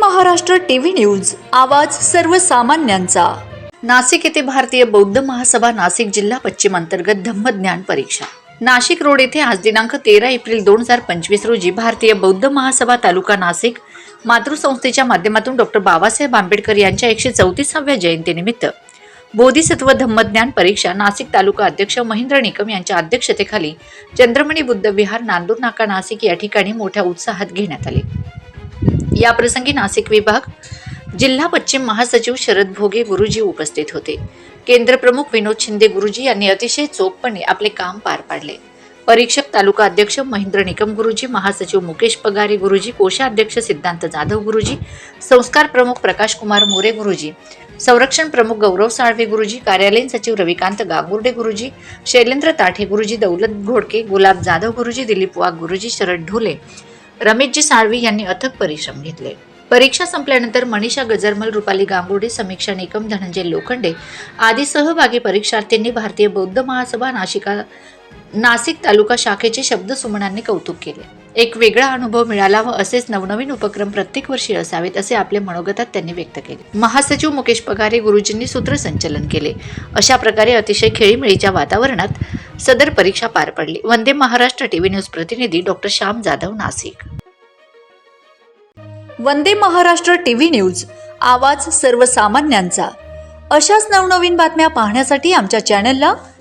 Maharashtra TV news आवाज सर्वसामान्यांचा. नाशिक येथे भारतीय बौद्ध महासभा नाशिक जिल्हा पश्चिम अंतर्गत धम्मज्ञान परीक्षा. नाशिक रोड येथे आज दिनांक तेरा एप्रिल दोन हजार पंचवीस रोजी भारतीय बौद्ध महासभा तालुका नाशिक मातृसंस्थेच्या माध्यमातून डॉक्टर बाबासाहेब आंबेडकर यांच्या एकशे चौतीसाव्या जयंतीनिमित्त बोधिसत्व धम्मज्ञान परीक्षा नाशिक तालुका अध्यक्ष महेंद्र निकम यांच्या अध्यक्षतेखाली चंद्रमणी बुद्ध विहार नांदूर नाका नाशिक या ठिकाणी मोठ्या उत्साहात घेण्यात आले. याप्रसंगी नाशिक विभाग जिल्हा पश्चिम महासचिव शरद भोगे गुरुजी उपस्थित होते. केंद्र प्रमुख विनोद शिंदे गुरुजी यांनी अतिशय चोखपणे आपले काम पार पाडले. परीक्षक तालुका अध्यक्ष महेंद्र निकम गुरुजी महासचिव मुकेश पगारे गुरुजी कोषाध्यक्ष सिद्धांत जाधव गुरुजी संस्कार प्रमुख प्रकाश कुमार मोरे गुरुजी संरक्षण प्रमुख गौरव साळवे गुरुजी कार्यालयीन सचिव रविकांत गांगुर्डे गुरुजी शैलेंद्र ताठे गुरुजी दौलत घोडके गुलाब जाधव गुरुजी दिलीप वाघ गुरुजी शरद ढोले रमेशजी साळवी यांनी अथक परिश्रम घेतले. परीक्षा संपल्यानंतर मनीषा गजरमल रुपाली गांगुडे समीक्षा निकम धनंजय लोखंडे आदी सहभागी परीक्षार्थींनी भारतीय बौद्ध महासभा नाशिका नाशिक तालुका शाखेचे शब्दसुमनांनी कौतुक केले. एक वेगळा अनुभव मिळाला व असेच नवनवीन उपक्रम प्रत्येक वर्षी असावेत असे आपले मनोगतात त्यांनी व्यक्त केले. महासचिव मुकेश पगारे गुरुजींनी सूत्रसंचलन केले. अशा प्रकारे अतिशय खेळीमेळीच्या वातावरणात सदर परीक्षा पार पडली. वंदे महाराष्ट्र टीव्ही न्यूज प्रतिनिधी doctor Shyam Jadhav Nashik Vande Maharashtra TV news आवाज सर्वसामान्यांचा. अशाच नवनवीन बातम्या पाहण्यासाठी आमच्या चॅनलला